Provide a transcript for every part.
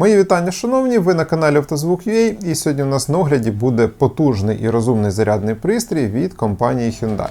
Мої вітання, шановні! Ви на каналі Автозвук.ua і сьогодні у нас на огляді буде потужний і розумний зарядний пристрій від компанії Hyundai.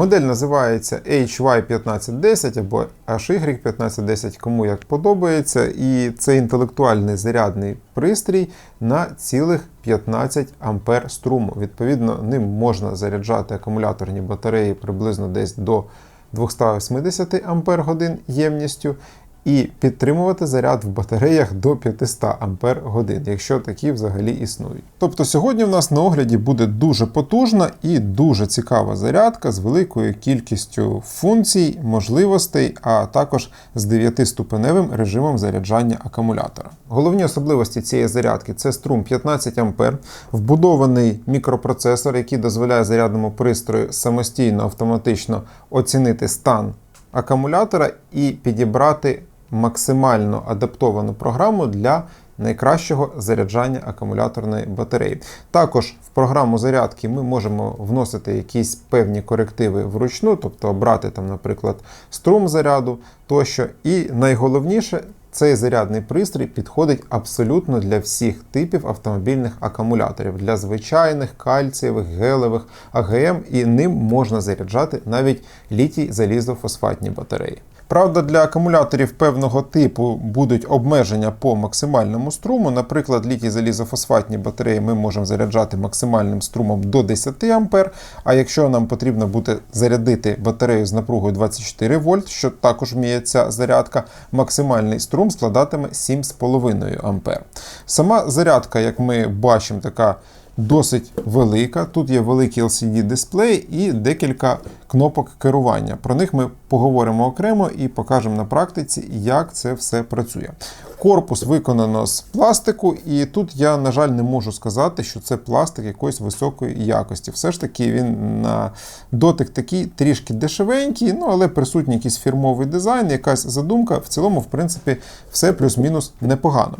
Модель називається HY1510 або HY1510, кому як подобається. І це інтелектуальний зарядний пристрій на цілих 15 ампер струму. Відповідно, ним можна заряджати акумуляторні батареї приблизно десь до 280 ампер годин ємністю. І підтримувати заряд в батареях до 500 ампер годин, якщо такі взагалі існують. Тобто сьогодні в нас на огляді буде дуже потужна і дуже цікава зарядка з великою кількістю функцій, можливостей, а також з 9-ступеневим режимом заряджання акумулятора. Головні особливості цієї зарядки це струм 15 ампер, вбудований мікропроцесор, який дозволяє зарядному пристрою самостійно автоматично оцінити стан акумулятора і підібрати максимально адаптовану програму для найкращого заряджання акумуляторної батареї. Також в програму зарядки ми можемо вносити якісь певні корективи вручну, тобто обрати там, наприклад, струм заряду тощо. І найголовніше. Цей зарядний пристрій підходить абсолютно для всіх типів автомобільних акумуляторів, для звичайних кальцієвих, гелевих, АГМ, і ним можна заряджати навіть літій залізофосфатні батареї. Правда, для акумуляторів певного типу будуть обмеження по максимальному струму. Наприклад, літій залізофосфатні батареї ми можемо заряджати максимальним струмом до 10 А. А якщо нам потрібно буде зарядити батарею з напругою 24 вольт, що також вміє зарядка, максимальний струм складатиме 7,5 А. Сама зарядка, як ми бачимо, така. Досить велика. Тут є великий LCD-дисплей і декілька кнопок керування. Про них ми поговоримо окремо і покажемо на практиці, як це все працює. Корпус виконано з пластику, і тут я, на жаль, не можу сказати, що це пластик якоїсь високої якості. Все ж таки, він на дотик такий трішки дешевенький, ну але присутній якийсь фірмовий дизайн, якась задумка. В цілому, в принципі, все плюс-мінус непогано.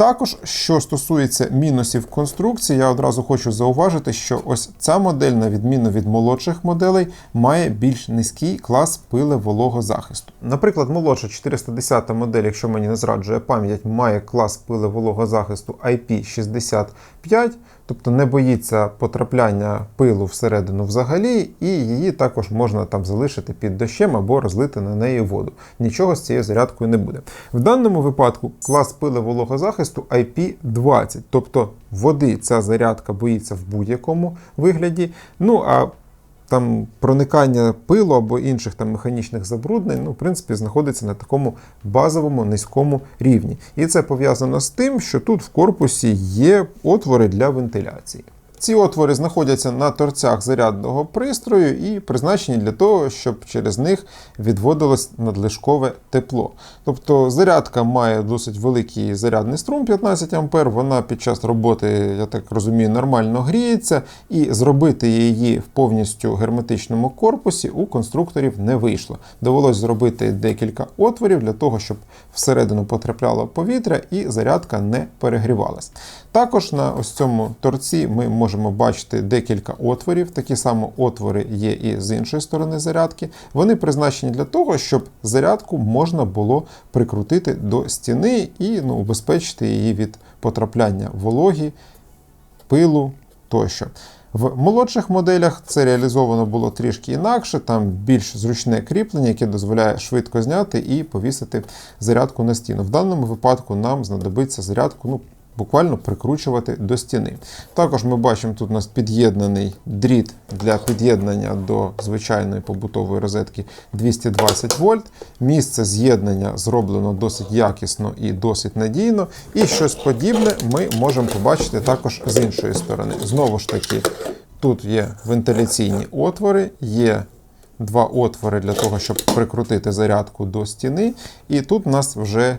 Також, що стосується мінусів конструкції, я одразу хочу зауважити, що ось ця модель, на відміну від молодших моделей, має більш низький клас пили вологозахисту. Наприклад, молодша 410 модель, якщо мені не зраджує пам'ять, має клас пили вологозахисту IP65, тобто не боїться потрапляння пилу всередину взагалі, і її також можна там залишити під дощем або розлити на неї воду. Нічого з цією зарядкою не буде. В даному випадку клас пили вологозахисту IP20, тобто води ця зарядка боїться в будь-якому вигляді. Ну а там проникання пилу або інших там механічних забруднень, ну, в принципі, знаходиться на такому базовому низькому рівні. І це пов'язано з тим, що тут в корпусі є отвори для вентиляції. Ці отвори знаходяться на торцях зарядного пристрою і призначені для того, щоб через них відводилось надлишкове тепло. Тобто зарядка має досить великий зарядний струм 15 А, вона під час роботи, я так розумію, нормально гріється, і зробити її в повністю герметичному корпусі у конструкторів не вийшло. Довелось зробити декілька отворів для того, щоб всередину потрапляло повітря і зарядка не перегрівалась. Також на ось цьому торці ми можемо бачити декілька отворів. Такі само отвори є і з іншої сторони зарядки. Вони призначені для того, щоб зарядку можна було прикрутити до стіни і ну, убезпечити її від потрапляння вологі, пилу тощо. В молодших моделях це реалізовано було трішки інакше, там більш зручне кріплення, яке дозволяє швидко зняти і повісити зарядку на стіну. В даному випадку нам знадобиться зарядку. ну, Буквально прикручувати до стіни. Також ми бачимо, тут у нас під'єднаний дріт для під'єднання до звичайної побутової розетки 220 вольт. Місце з'єднання зроблено досить якісно і досить надійно. І щось подібне ми можемо побачити також з іншої сторони. Знову ж таки, тут є вентиляційні отвори, є два отвори для того, щоб прикрутити зарядку до стіни. І тут у нас вже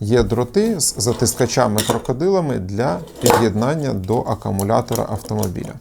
Є дроти з затискачами-крокодилами для під'єднання до акумулятора автомобіля.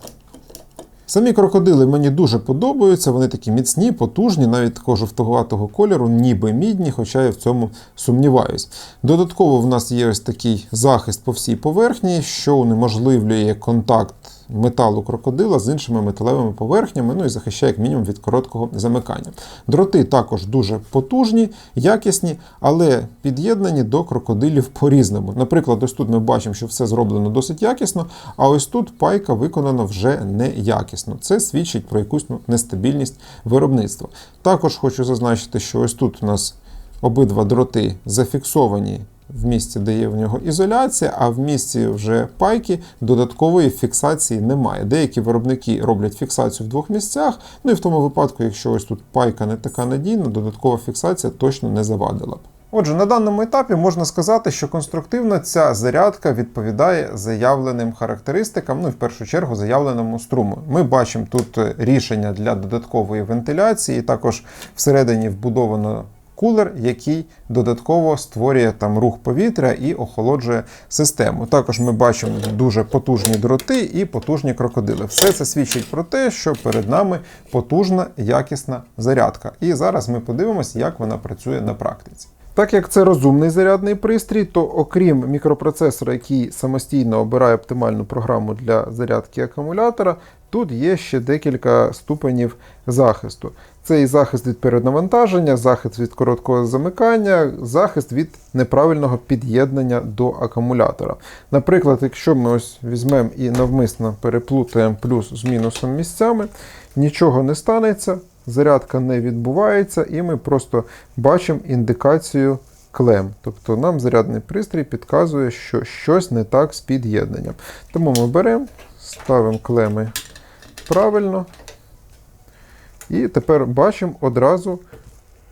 Самі крокодили мені дуже подобаються, вони такі міцні, потужні, навіть такого жовтуватого кольору, ніби мідні, хоча я в цьому сумніваюсь. Додатково в нас є ось такий захист по всій поверхні, що унеможливлює контакт металу крокодила з іншими металевими поверхнями, ну і захищає як мінімум від короткого замикання. Дроти також дуже потужні, якісні, але під'єднані до крокодилів по-різному. Наприклад, ось тут ми бачимо, що все зроблено досить якісно, а ось тут пайка виконана вже неякісно. Це свідчить про якусь ну, нестабільність виробництва. Також хочу зазначити, що ось тут у нас обидва дроти зафіксовані в місці, де є в нього ізоляція, а в місці вже пайки додаткової фіксації немає. Деякі виробники роблять фіксацію в двох місцях. Ну і в тому випадку, якщо ось тут пайка не така надійна, додаткова фіксація точно не завадила б. Отже, на даному етапі можна сказати, що конструктивно ця зарядка відповідає заявленим характеристикам, ну і в першу чергу заявленому струму. Ми бачимо тут рішення для додаткової вентиляції, також всередині вбудовано кулер, який додатково створює там рух повітря і охолоджує систему. Також ми бачимо дуже потужні дроти і потужні крокодили. Все це свідчить про те, що перед нами потужна якісна зарядка. І зараз ми подивимося, як вона працює на практиці. Так як це розумний зарядний пристрій, то окрім мікропроцесора, який самостійно обирає оптимальну програму для зарядки акумулятора, тут є ще декілька ступенів захисту. Це і захист від перенавантаження, захист від короткого замикання, захист від неправильного під'єднання до акумулятора. Наприклад, якщо ми ось візьмемо і навмисно переплутаємо плюс з мінусом місцями, нічого не станеться, зарядка не відбувається, і ми просто бачимо індикацію клем. Тобто нам зарядний пристрій підказує, що щось не так з під'єднанням. Тому ми беремо, ставимо клеми правильно. І тепер бачимо одразу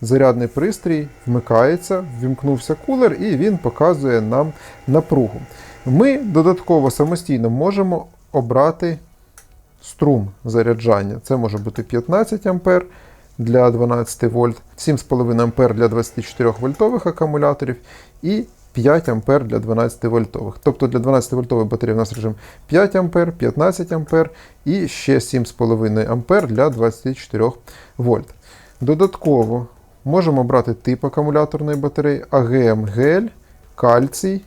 зарядний пристрій вмикається, ввімкнувся кулер, і він показує нам напругу. Ми додатково самостійно можемо обрати струм заряджання. Це може бути 15 А для 12 вольт, 7,5 А для 24 вольтових акумуляторів і 5 А для 12 вольтових. Тобто для 12 вольтових батареї у нас режим 5 А, 15 А і ще 7,5 А для 24 вольт. Додатково можемо брати тип акумуляторної батареї АГМ гель, кальцій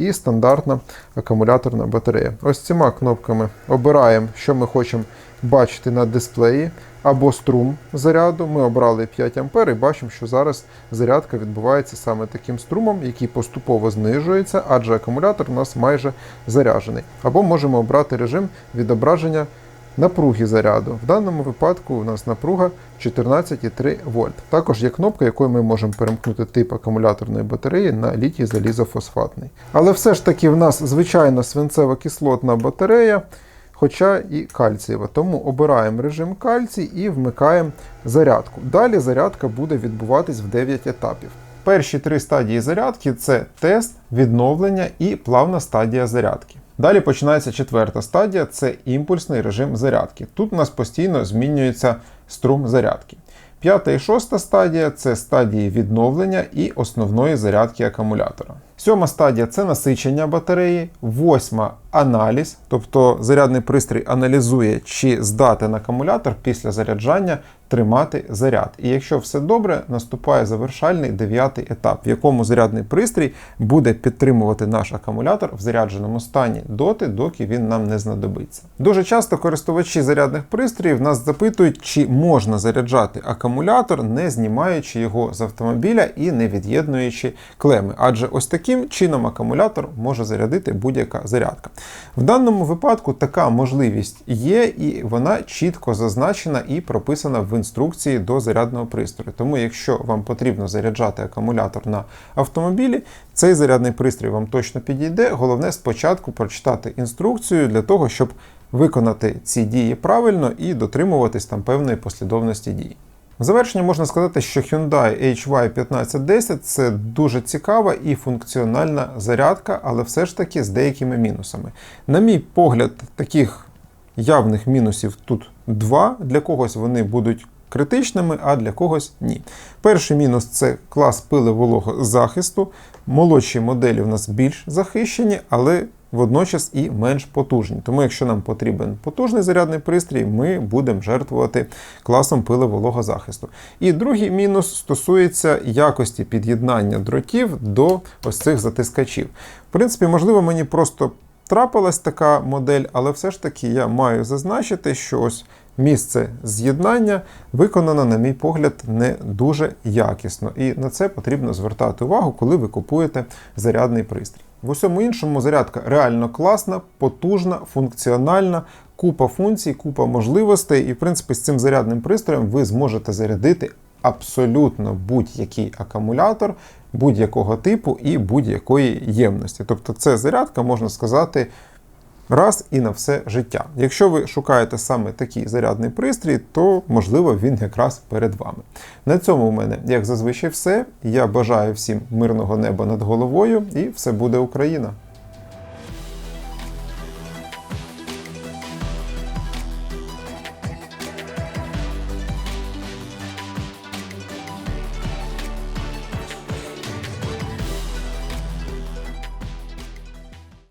і стандартна акумуляторна батарея. Ось цими кнопками обираємо, що ми хочемо бачити на дисплеї або струм заряду. Ми обрали 5 А і бачимо, що зараз зарядка відбувається саме таким струмом, який поступово знижується, адже акумулятор у нас майже заряджений. Або можемо обрати режим відображення напруги заряду. В даному випадку у нас напруга 14,3 вольт. Також є кнопка, якою ми можемо перемкнути тип акумуляторної батареї на літій залізофосфатний. Але все ж таки в нас звичайно свинцево-кислотна батарея хоча і кальцієва. Тому обираємо режим кальцій і вмикаємо зарядку. Далі зарядка буде відбуватись в 9 етапів. Перші три стадії зарядки це тест, відновлення і плавна стадія зарядки. Далі починається четверта стадія це імпульсний режим зарядки. Тут у нас постійно змінюється струм зарядки. П'ята і шоста стадія це стадії відновлення і основної зарядки акумулятора. Сьома стадія це насичення батареї. Восьма аналіз, тобто зарядний пристрій аналізує, чи здатен акумулятор після заряджання тримати заряд. І якщо все добре, наступає завершальний дев'ятий етап, в якому зарядний пристрій буде підтримувати наш акумулятор в зарядженому стані доти, доки він нам не знадобиться. Дуже часто користувачі зарядних пристроїв нас запитують, чи можна заряджати акумулятор, не знімаючи його з автомобіля і не від'єднуючи клеми. Адже ось таким чином акумулятор може зарядити будь-яка зарядка. В даному випадку така можливість є, і вона чітко зазначена і прописана в інструкції до зарядного пристрою. Тому, якщо вам потрібно заряджати акумулятор на автомобілі, цей зарядний пристрій вам точно підійде. Головне спочатку прочитати інструкцію для того, щоб виконати ці дії правильно і дотримуватись там певної послідовності дій. В завершення можна сказати, що Hyundai HY1510 це дуже цікава і функціональна зарядка, але все ж таки з деякими мінусами. На мій погляд, таких явних мінусів тут два. Для когось вони будуть критичними, а для когось ні. Перший мінус це клас пили захисту. Молодші моделі в нас більш захищені, але водночас і менш потужні. Тому, якщо нам потрібен потужний зарядний пристрій, ми будемо жертвувати класом пиловологозахисту. І другий мінус стосується якості під'єднання дротів до ось цих затискачів. В принципі, можливо, мені просто трапилась така модель, але все ж таки я маю зазначити, що ось місце з'єднання виконано, на мій погляд, не дуже якісно. І на це потрібно звертати увагу, коли ви купуєте зарядний пристрій. В усьому іншому зарядка реально класна, потужна, функціональна, купа функцій, купа можливостей. І, в принципі, з цим зарядним пристроєм ви зможете зарядити абсолютно будь-який акумулятор будь-якого типу і будь-якої ємності. Тобто, це зарядка, можна сказати, раз і на все життя. Якщо ви шукаєте саме такий зарядний пристрій, то можливо він якраз перед вами. На цьому у мене, як зазвичай, все. Я бажаю всім мирного неба над головою, і все буде Україна!